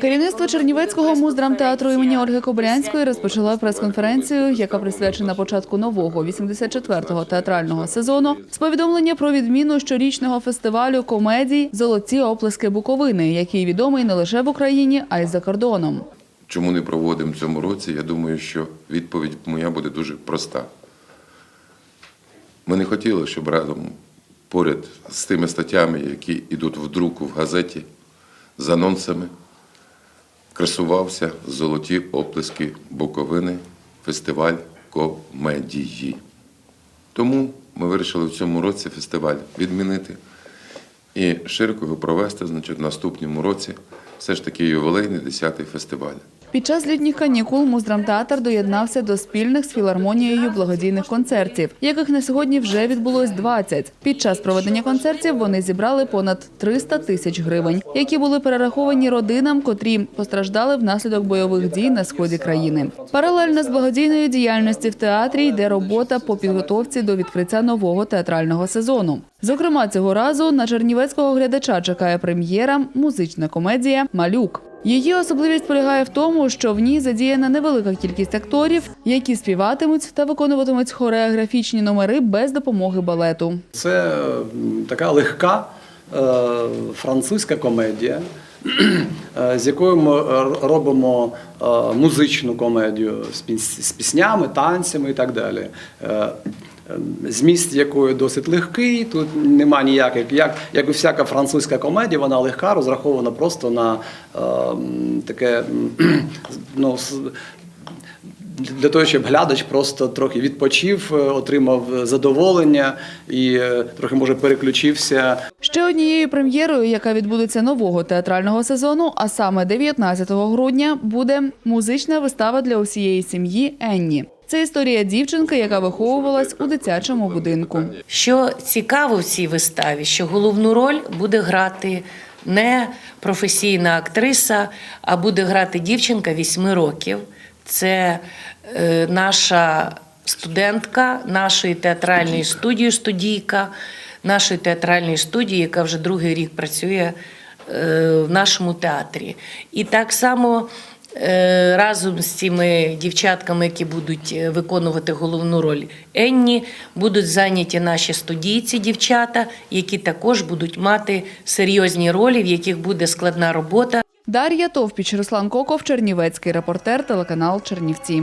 Керівництво Чернівецького муздрамтеатру імені Ольги Кобилянської розпочало прес-конференцію, яка присвячена початку нового 84-го театрального сезону, з повідомлення про відміну щорічного фестивалю комедій Золоті оплески Буковини, який відомий не лише в Україні, а й за кордоном. Чому не проводимо цьому році? Я думаю, що відповідь моя буде дуже проста. Ми не хотіли, щоб разом поряд з тими статтями, які йдуть в друку в газеті, з анонсами, красувався золоті оплески Буковини, фестиваль комедії. Тому ми вирішили в цьому році фестиваль відмінити і широко його провести, значить, в наступному році все ж таки ювілейний 10-й фестиваль. Під час літніх канікул Муздрамтеатр доєднався до спільних з філармонією благодійних концертів, яких на сьогодні вже відбулось 20. Під час проведення концертів вони зібрали понад 300 тисяч гривень, які були перераховані родинам, котрі постраждали внаслідок бойових дій на сході країни. Паралельно з благодійною діяльністю в театрі йде робота по підготовці до відкриття нового театрального сезону. Зокрема, цього разу на чернівецького глядача чекає прем'єра музична комедія Малюк. Її особливість полягає в тому, що в ній задіяна невелика кількість акторів, які співатимуть та виконуватимуть хореографічні номери без допомоги балету. Це така легка е, французька комедія, е, з якою ми робимо е, музичну комедію з піс- з піснями, танцями і так далі. Е, Зміст якої досить легкий, тут нема ніяких, як, як і всяка французька комедія, вона легка, розрахована просто на е, таке ну, для того, щоб глядач просто трохи відпочив, е, отримав задоволення і е, трохи може переключився. Ще однією прем'єрою, яка відбудеться нового театрального сезону, а саме 19 грудня, буде музична вистава для усієї сім'ї Енні. Це історія дівчинки, яка виховувалась у дитячому будинку. Що цікаво в цій виставі, що головну роль буде грати не професійна актриса, а буде грати дівчинка 8 років. Це е, наша студентка нашої театральної студії, студійка, нашої театральної студії, яка вже другий рік працює е, в нашому театрі. І так само разом з цими дівчатками, які будуть е, виконувати головну роль Енні, будуть зайняті наші студійці, дівчата, які також будуть мати серйозні ролі, в яких буде складна робота. Дар'я Товпіч, Руслан Коков, Чернівецький репортер, телеканал Чернівці.